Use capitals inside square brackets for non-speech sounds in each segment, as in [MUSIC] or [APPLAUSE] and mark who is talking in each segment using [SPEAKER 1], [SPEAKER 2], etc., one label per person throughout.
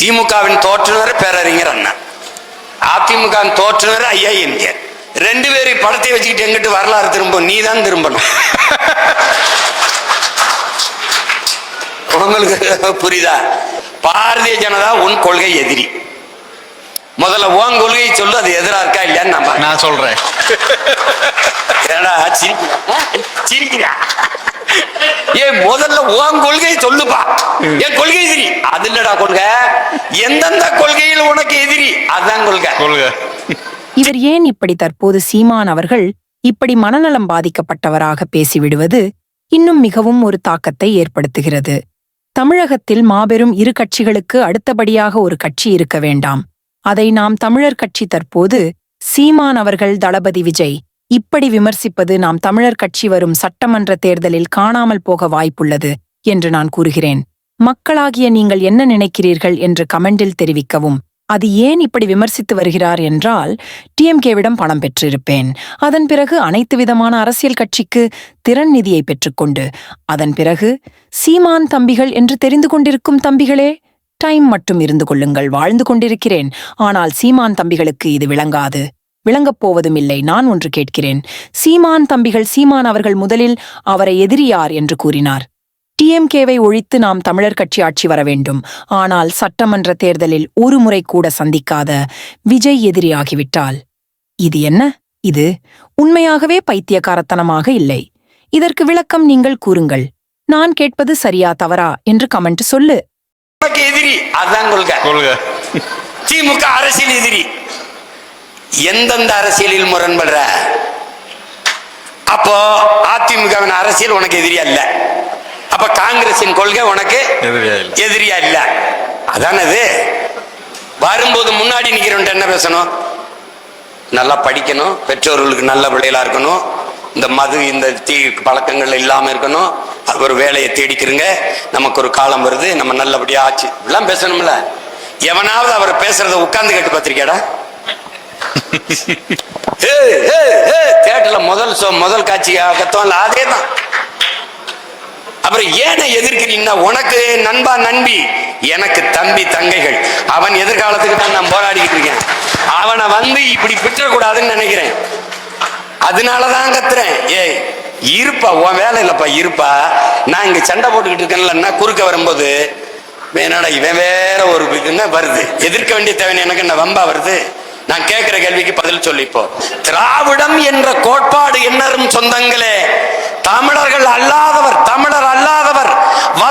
[SPEAKER 1] திமுகவின் தோற்றுனர் பேரறிஞர் அண்ணா. அதிமுகவின் தோற்றுனர் ஐயா எம்ஜிஆர் ரெண்டு பேரும் படத்தை வச்சுக்கிட்டு எங்கிட்டு வரலாறு திரும்பும்? நீ தான் திரும்பணும். உங்களுக்கு புரியுதா? பாரதிய ஜனதா உன் கொள்கை எதிரி. முதல்ல உன் கொள்கையை சொல்லு அது எதிரா இருக்கா இல்லையான்னு நம்ம
[SPEAKER 2] நான் சொல்றேன்.
[SPEAKER 1] ஏடா சிரிக்கிறா? ஏன் முதல்ல உன் கொள்கையை சொல்லுப்பா. என் கொள்கை எதிரி. அது இல்லடா கொள்கை. எந்தெந்த கொள்கையில் உனக்கு எதிரி? அதான் கொள்கை.
[SPEAKER 2] கொள்க.
[SPEAKER 3] இவர் ஏன் இப்படி தற்போது சீமான் அவர்கள் இப்படி மனநலம் பாதிக்கப்பட்டவராக பேசிவிடுவது இன்னும் மிகவும் ஒரு தாக்கத்தை ஏற்படுத்துகிறது. தமிழகத்தில் மாபெரும் இரு கட்சிகளுக்கு அடுத்தபடியாக ஒரு கட்சி இருக்க வேண்டாம். அதை நாம் தமிழர் கட்சி தற்போது சீமான் அவர்கள் தளபதி விஜய் இப்படி விமர்சிப்பது நாம் தமிழர் கட்சி வரும் சட்டமன்ற தேர்தலில் காணாமல் போக வாய்ப்புள்ளது என்று நான் கூறுகிறேன். மக்களாகிய நீங்கள் என்ன நினைக்கிறீர்கள் என்று கமெண்டில் தெரிவிக்கவும். அது ஏன் இப்படி விமர்சித்து வருகிறார் என்றால் டிஎம்கேவிடம் பணம் பெற்றிருப்பேன். அதன் பிறகு அனைத்து விதமான அரசியல் கட்சிக்கு திறன் நிதியை பெற்றுக்கொண்டு அதன் பிறகு சீமான் தம்பிகள் என்று தெரிந்து கொண்டிருக்கும் தம்பிகளே டைம் மட்டும் இருந்து கொள்ளுங்கள் வாழ்ந்து கொண்டிருக்கிறேன். ஆனால் சீமான் தம்பிகளுக்கு இது விளங்காது. விளங்கப் போவதும் இல்லை நான் ஒன்று கேட்கிறேன். சீமான் தம்பிகள் சீமான் அவர்கள் முதலில் அவரை எதிரியார் என்று கூறினார். டிஎம்கேவை ஒழித்து நாம் தமிழர் கட்சி ஆட்சி வர வேண்டும். ஆனால் சட்டமன்ற தேர்தலில் ஒரு முறை கூட சந்திக்காத விஜய் எதிரியாகிவிட்டால். இது என்ன? இது உண்மையாகவே பைத்தியக்காரத்தனமாக இல்லை. இதற்கு விளக்கம் நீங்கள் கூறுங்கள். நான் கேட்பது சரியா தவறா என்று கமெண்ட் சொல்லு.
[SPEAKER 1] எதிரி அதான் கொள்கை.
[SPEAKER 2] கொள்க.
[SPEAKER 1] திமுக அரசியல் எதிரி. எந்தெந்த அரசியலில் முரண்படுற? அப்போ அதிமுகவின் அரசியல் உனக்கு எதிரியா இல்ல அப்ப காங்கிரசின் கொள்கை உனக்கு
[SPEAKER 2] எதிரியா இல்ல.
[SPEAKER 1] அதானது? வரும்போது முன்னாடி நிக்கிறவன்ட்ட என்ன பேசணும்? நல்லா படிக்கணும் பெற்றோர்களுக்கு நல்ல பிள்ளைகளா இருக்கணும் இந்த மது இந்த தீ பழக்கங்கள் இல்லாம இருக்கணும் அது ஒரு வேலையை தேடிக்கிறங்க நமக்கு ஒரு காலம் வருது நம்ம நல்லபடியா ஆச்சு. இப்படிலாம் பேசணும்ல. எவனாவது அவர் பேசுறத உட்கார்ந்து கேட்டு பார்த்திருக்கியாடா? [LAUGHS] தேட்டர்ல முதல் முதல் காட்சி கத்தோம்ல அதே தான் அப்புறம் ஏனை எதிர்க்கிறீங்கன்னா உனக்கு நண்பா நண்பி எனக்கு தம்பி தங்கைகள். அவன் எதிர்காலத்துக்கு தான் நான் போராடிக்கிட்டு இருக்கேன். அவனை வந்து இப்படி பிற்றக்கூடாதுன்னு நினைக்கிறேன். அதனாலதான் கத்துறேன். ஏய் இருப்பா உன் வேலை இல்லப்பா இருப்பா. நான் இங்க சண்டை போட்டுக்கிட்டு இருக்கேன்லன்னா குறுக்க வரும்போது என்னடா இவன் வேற ஒரு இதுன்னா வருது? எதிர்க்க வேண்டிய தேவை எனக்கு என்ன வம்பா வருது? நான் கேட்கிற கேள்விக்கு பதில் சொல்லிப்போ. திராவிடம் என்ற கோட்பாடு என்னரும் சொந்தங்களே. தமிழர்கள் அல்லாத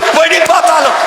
[SPEAKER 1] எப்படி பார்த்தாலும்